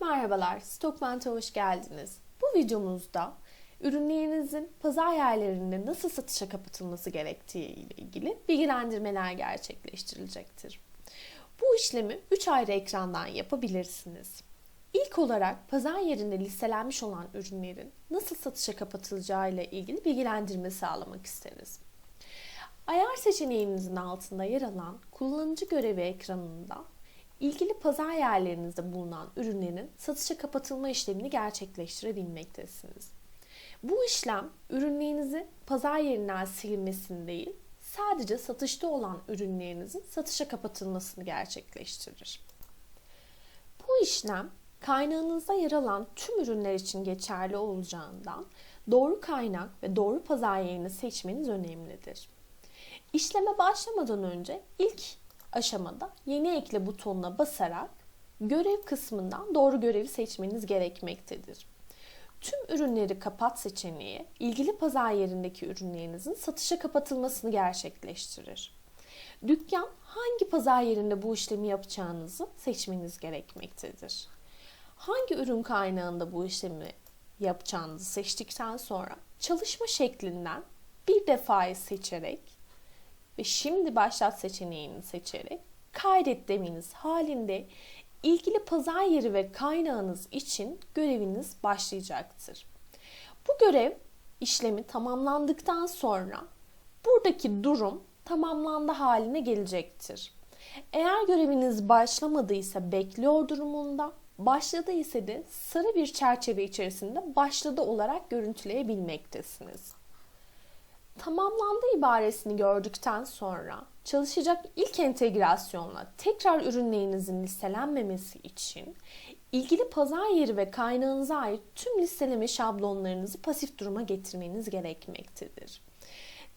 Merhabalar, Stockment'e hoş geldiniz. Bu videomuzda ürünlerinizin pazar yerlerinde nasıl satışa kapatılması gerektiği ile ilgili bilgilendirmeler gerçekleştirilecektir. Bu işlemi 3 ayrı ekrandan yapabilirsiniz. İlk olarak pazar yerinde listelenmiş olan ürünlerin nasıl satışa kapatılacağı ile ilgili bilgilendirme sağlamak isteriz. Ayar seçeneğinizin altında yer alan kullanıcı görevi ekranında ilgili pazar yerlerinizde bulunan ürünlerin satışa kapatılma işlemini gerçekleştirebilmektesiniz. Bu işlem ürünlerinizi pazar yerinden silinmesini değil, sadece satışta olan ürünlerinizin satışa kapatılmasını gerçekleştirir. Bu işlem kaynağınızda yer alan tüm ürünler için geçerli olacağından doğru kaynak ve doğru pazar yerini seçmeniz önemlidir. İşleme başlamadan önce ilk aşamada yeni ekle butonuna basarak görev kısmından doğru görevi seçmeniz gerekmektedir. Tüm ürünleri kapat seçeneği ilgili pazar yerindeki ürünlerinizin satışa kapatılmasını gerçekleştirir. Dükkan hangi pazar yerinde bu işlemi yapacağınızı seçmeniz gerekmektedir. Hangi ürün kaynağında bu işlemi yapacağınızı seçtikten sonra çalışma şeklinden bir defayı seçerek ve şimdi başlat seçeneğini seçerek kaydet demeniz halinde ilgili pazar yeri ve kaynağınız için göreviniz başlayacaktır. Bu görev işlemi tamamlandıktan sonra buradaki durum tamamlandı haline gelecektir. Eğer göreviniz başlamadıysa bekliyor durumunda, başladı ise de sarı bir çerçeve içerisinde başladı olarak görüntüleyebilmektesiniz. Tamamlandı ibaresini gördükten sonra çalışacak ilk entegrasyonla tekrar ürünlerinizin listelenmemesi için ilgili pazar yeri ve kaynağınıza ait tüm listeleme şablonlarınızı pasif duruma getirmeniz gerekmektedir.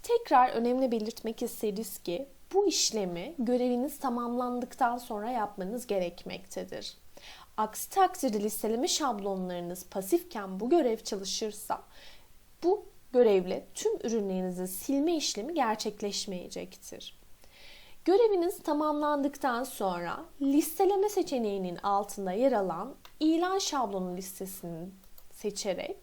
Tekrar önemli belirtmek isteriz ki bu işlemi göreviniz tamamlandıktan sonra yapmanız gerekmektedir. Aksi takdirde listeleme şablonlarınız pasifken bu görev çalışırsa görevle tüm ürünlerinizi silme işlemi gerçekleşmeyecektir. Göreviniz tamamlandıktan sonra listeleme seçeneğinin altında yer alan ilan şablonu listesini seçerek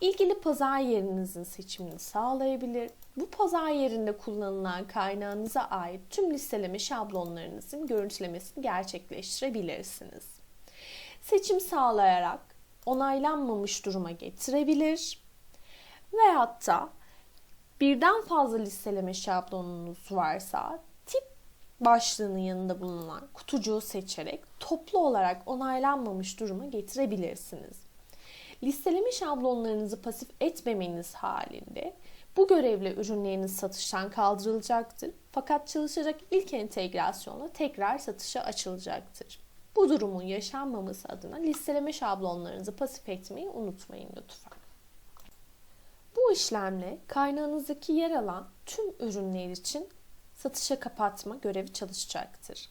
ilgili pazar yerinizin seçimini sağlayabilir. Bu pazar yerinde kullanılan kaynağınıza ait tüm listeleme şablonlarınızın görüntülemesini gerçekleştirebilirsiniz. Seçim sağlayarak onaylanmamış duruma getirebilir veyahut da birden fazla listeleme şablonunuz varsa tip başlığının yanında bulunan kutucuğu seçerek toplu olarak onaylanmamış duruma getirebilirsiniz. Listeleme şablonlarınızı pasif etmemeniz halinde bu görevle ürünleriniz satıştan kaldırılacaktır. Fakat çalışacak ilk entegrasyonla tekrar satışa açılacaktır. Bu durumun yaşanmaması adına listeleme şablonlarınızı pasif etmeyi unutmayın lütfen. Bu işlemle kaynağınızdaki yer alan tüm ürünler için satışa kapatma görevi çalışacaktır.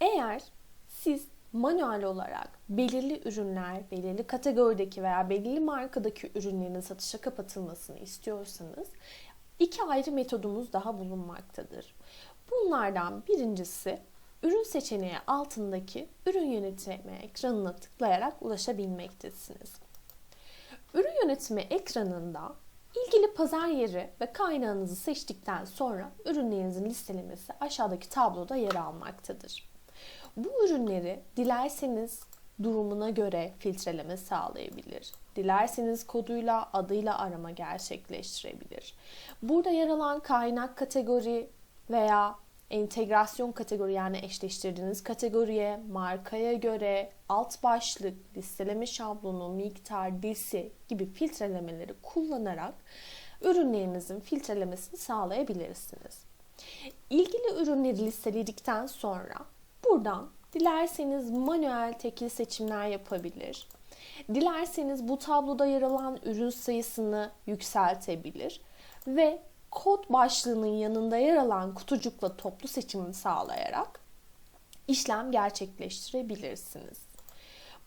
Eğer siz manuel olarak belirli ürünler, belirli kategorideki veya belirli markadaki ürünlerin satışa kapatılmasını istiyorsanız iki ayrı metodumuz daha bulunmaktadır. Bunlardan birincisi ürün seçeneği altındaki ürün yönetimi ekranına tıklayarak ulaşabilmektesiniz. Ürün yönetimi ekranında ilgili pazar yeri ve kaynağınızı seçtikten sonra ürünlerinizin listelemesi aşağıdaki tabloda yer almaktadır. Bu ürünleri dilerseniz durumuna göre filtreleme sağlayabilir. Dilerseniz koduyla, adıyla arama gerçekleştirebilir. Burada yer alan kaynak kategori veya entegrasyon kategori yani eşleştirdiğiniz kategoriye, markaya göre alt başlık, listeleme şablonu, miktar, disi gibi filtrelemeleri kullanarak ürünlerinizin filtrelemesini sağlayabilirsiniz. İlgili ürünleri listeledikten sonra buradan dilerseniz manuel tekil seçimler yapabilir. Dilerseniz bu tabloda yer alan ürün sayısını yükseltebilir ve kod başlığının yanında yer alan kutucukla toplu seçimini sağlayarak işlem gerçekleştirebilirsiniz.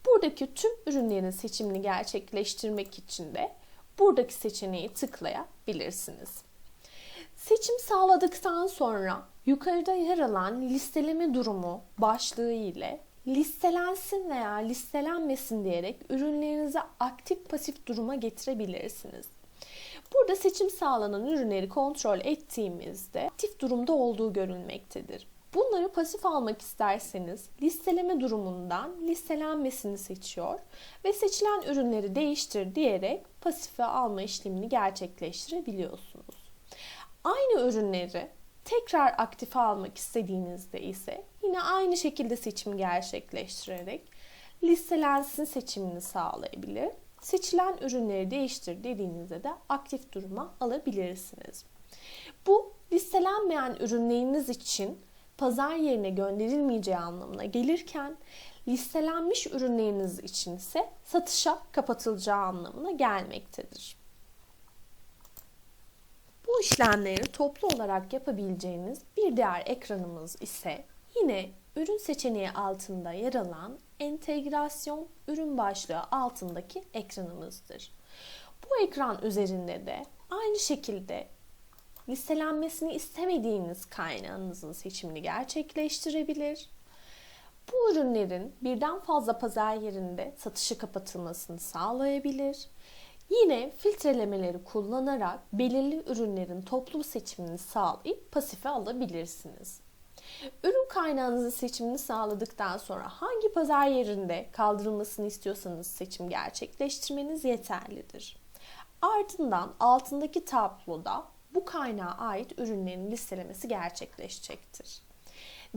Buradaki tüm ürünlerin seçimini gerçekleştirmek için de buradaki seçeneği tıklayabilirsiniz. Seçim sağladıktan sonra Yukarıda yer alan listeleme durumu başlığı ile listelensin veya listelenmesin diyerek ürünlerinizi aktif pasif duruma getirebilirsiniz. Burada seçim sağlanan ürünleri kontrol ettiğimizde aktif durumda olduğu görülmektedir. Bunları pasif almak isterseniz listeleme durumundan listelenmesini seçiyor ve seçilen ürünleri değiştir diyerek pasife alma işlemini gerçekleştirebiliyorsunuz. Aynı ürünleri tekrar aktife almak istediğinizde ise yine aynı şekilde seçim gerçekleştirerek listelensin seçimini sağlayabilir. Seçilen ürünleri değiştir dediğinizde de aktif duruma alabilirsiniz. Bu listelenmeyen ürünleriniz için pazar yerine gönderilmeyeceği anlamına gelirken listelenmiş ürünleriniz için ise satışa kapatılacağı anlamına gelmektedir. Bu işlemleri toplu olarak yapabileceğiniz bir diğer ekranımız ise yine ürün seçeneği altında yer alan entegrasyon ürün başlığı altındaki ekranımızdır. Bu ekran üzerinde de aynı şekilde listelenmesini istemediğiniz kaynağınızın seçimini gerçekleştirebilir. Bu ürünlerin birden fazla pazar yerinde satışı kapatılmasını sağlayabilir. Yine filtrelemeleri kullanarak belirli ürünlerin toplu seçimini sağlayıp pasife alabilirsiniz. Ürün kaynağınızın seçimini sağladıktan sonra hangi pazar yerinde kaldırılmasını istiyorsanız seçim gerçekleştirmeniz yeterlidir. Ardından altındaki tabloda bu kaynağa ait ürünlerin listelemesi gerçekleşecektir.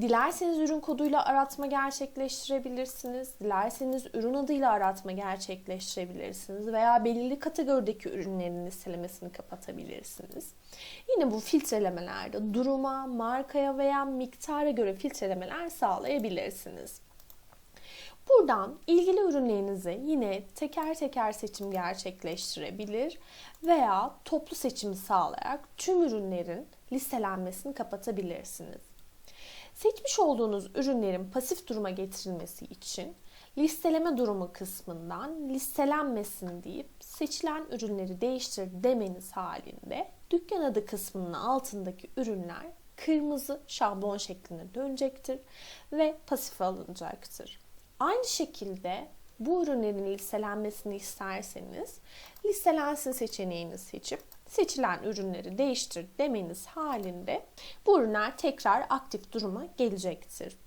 Dilerseniz ürün koduyla aratma gerçekleştirebilirsiniz. Dilerseniz ürün adıyla aratma gerçekleştirebilirsiniz veya belirli kategorideki ürünlerin listelemesini kapatabilirsiniz. Yine bu filtrelemelerde duruma, markaya veya miktara göre filtrelemeler sağlayabilirsiniz. Buradan ilgili ürünlerinizi yine teker teker seçim gerçekleştirebilir veya toplu seçimi sağlayarak tüm ürünlerin listelenmesini kapatabilirsiniz. Seçmiş olduğunuz ürünlerin pasif duruma getirilmesi için listeleme durumu kısmından listelenmesin deyip seçilen ürünleri değiştir demeniz halinde dükkan adı kısmının altındaki ürünler kırmızı şablon şeklinde dönecektir ve pasife alınacaktır. Aynı şekilde bu ürünlerin listelenmesini isterseniz listelensin seçeneğini seçip seçilen ürünleri değiştir demeniz halinde bu ürünler tekrar aktif duruma gelecektir.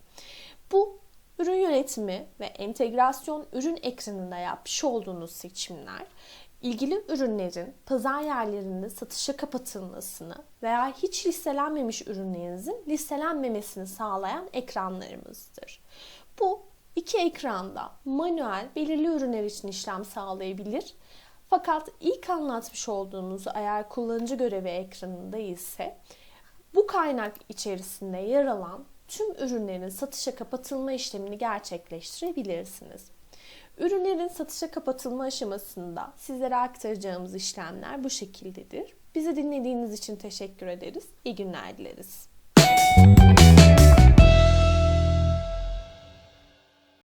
Bu ürün yönetimi ve entegrasyon ürün ekranında yapmış olduğunuz seçimler ilgili ürünlerin pazar yerlerinde satışa kapatılmasını veya hiç listelenmemiş ürünlerinizin listelenmemesini sağlayan ekranlarımızdır. Bu iki ekranda manuel belirli ürünler için işlem sağlayabilir. Fakat ilk anlatmış olduğumuz eğer kullanıcı görevi ekranında ise bu kaynak içerisinde yer alan tüm ürünlerin satışa kapatılma işlemini gerçekleştirebilirsiniz. Ürünlerin satışa kapatılma aşamasında sizlere aktaracağımız işlemler bu şekildedir. Bizi dinlediğiniz için teşekkür ederiz. İyi günler dileriz.